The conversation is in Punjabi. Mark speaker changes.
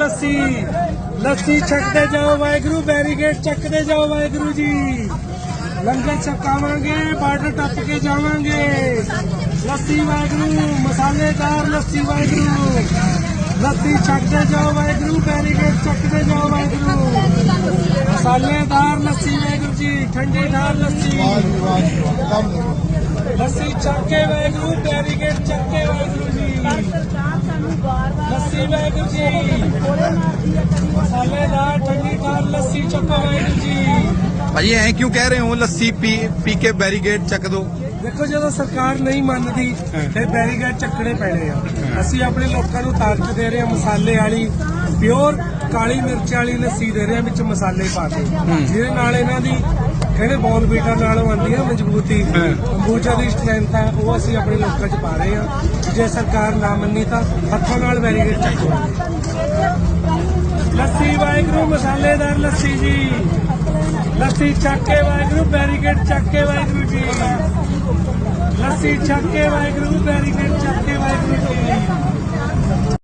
Speaker 1: ਲੱਸੀ ਲੱਸੀ ਛਕਦੇ ਜਾਓ ਵਾਹਿਗੁਰੂ ਬੈਰੀਗੇਡ ਚੱਕਦੇ ਜਾਓ ਵਾਹਿਗੁਰੂ ਜੀ। ਲੰਗਰ ਛਕਾਵਾਂਗੇ ਬਾਰਡਰ ਟੱਪ ਕੇ ਜਾਵਾਂਗੇ। ਲੱਸੀ ਵਾਹਿਗੁਰੂ ਮਸਾਲੇਦਾਰ ਲੱਸੀ ਵਾਹਿਗੁਰੂ। ਲੱਸੀ ਛਕਦੇ ਜਾਓ ਵਾਹਿਗੁਰੂ ਬੈਰੀਗੇਡ ਚੱਕਦੇ ਜਾਓ ਵਾਹਿਗੁਰੂ। ਮਸਾਲੇਦਾਰ ਲੱਸੀ ਵਾਹਿਗੁਰੂ ਜੀ ਠੰਡੀਦਾਰ ਲੱਸੀ। ਲੱਸੀ ਚੱਕ ਵਾਹਿਗੁਰੂ ਬੈਰੀਗੇਡ ਚੱਕ ਵਾਹਿਗੁਰੂ ਜੀ। ਲੱਸੀ ਵਾਹਿਗੁਰੂ ਜੀ। ਲੱਸੀ ਚੱਕੋ ਵਾਹਿਗੁਰੂ ਜੀ
Speaker 2: ਭਾਜੀ ਐਂ ਕਿਉਂ ਕਹਿ ਰਹੇ ਹੋ? ਲੱਸੀ ਪੀ ਪੀ ਕੇ ਬੈਰੀਗੇਡ ਚੱਕ ਦੋ।
Speaker 1: ਦੇਖੋ ਜਦੋਂ ਸਰਕਾਰ ਨਹੀਂ ਮੰਨਦੀ ਫਿਰ ਬੈਰੀਗੇਡ ਚੱਕਣੇ ਪੈਣੇ ਆ। ਅਸੀਂ ਆਪਣੇ ਲੋਕਾਂ ਨੂੰ ਤਾਕਤ ਦੇ ਰਹੇ ਹਾਂ ਮਸਾਲੇ ਵਾਲੀ ਪਿਓਰ ਕਾਲੀ ਮਿਰਚ ਵਾਲੀ ਲੱਸੀ ਦੇ ਰਹੇ ਹਾਂ ਵਿੱਚ ਮਸਾਲੇ ਪਾ ਕੇ। ਜਿਹਦੇ ਨਾਲ ਇਹਨਾਂ ਦੀ ਕਹਿੰਦੇ ਬੋਨ ਬੀਟਾ ਨਾਲੋਂ ਆਉਂਦੀ ਆ ਮਜ਼ਬੂਤੀ ਅੰਬੂਜਾ ਦੀ ਸਟਰੈਂਥ ਹੈ ਉਹ ਅਸੀਂ ਆਪਣੇ ਲੋਕਾਂ 'ਚ ਪਾ ਰਹੇ ਹਾਂ। ਜੇ ਸਰਕਾਰ ਨਾ ਮੰਨੀ ਤਾਂ ਹੱਥਾਂ ਨਾਲ ਬੈਰੀਗੇਡ ਲੱਸੀ ਵਾਹਿਗੁਰੂ, ਮਸਾਲੇਦਾਰ ਲੱਸੀ ਜੀ। ਲੱਸੀ ਚੱਕ ਕੇ ਵਾਹਿਗੁਰੂ, ਬੈਰੀਕੇਡ ਚੱਕ ਕੇ ਵਾਹਿਗੁਰੂ ਜੀ ਲੱਸੀ ਚੱਕ ਕੇ ਵਾਹਿਗੁਰੂ, ਬੈਰੀਕੇਡ ਚੱਕ ਕੇ ਵਾਹਿਗੁਰੂ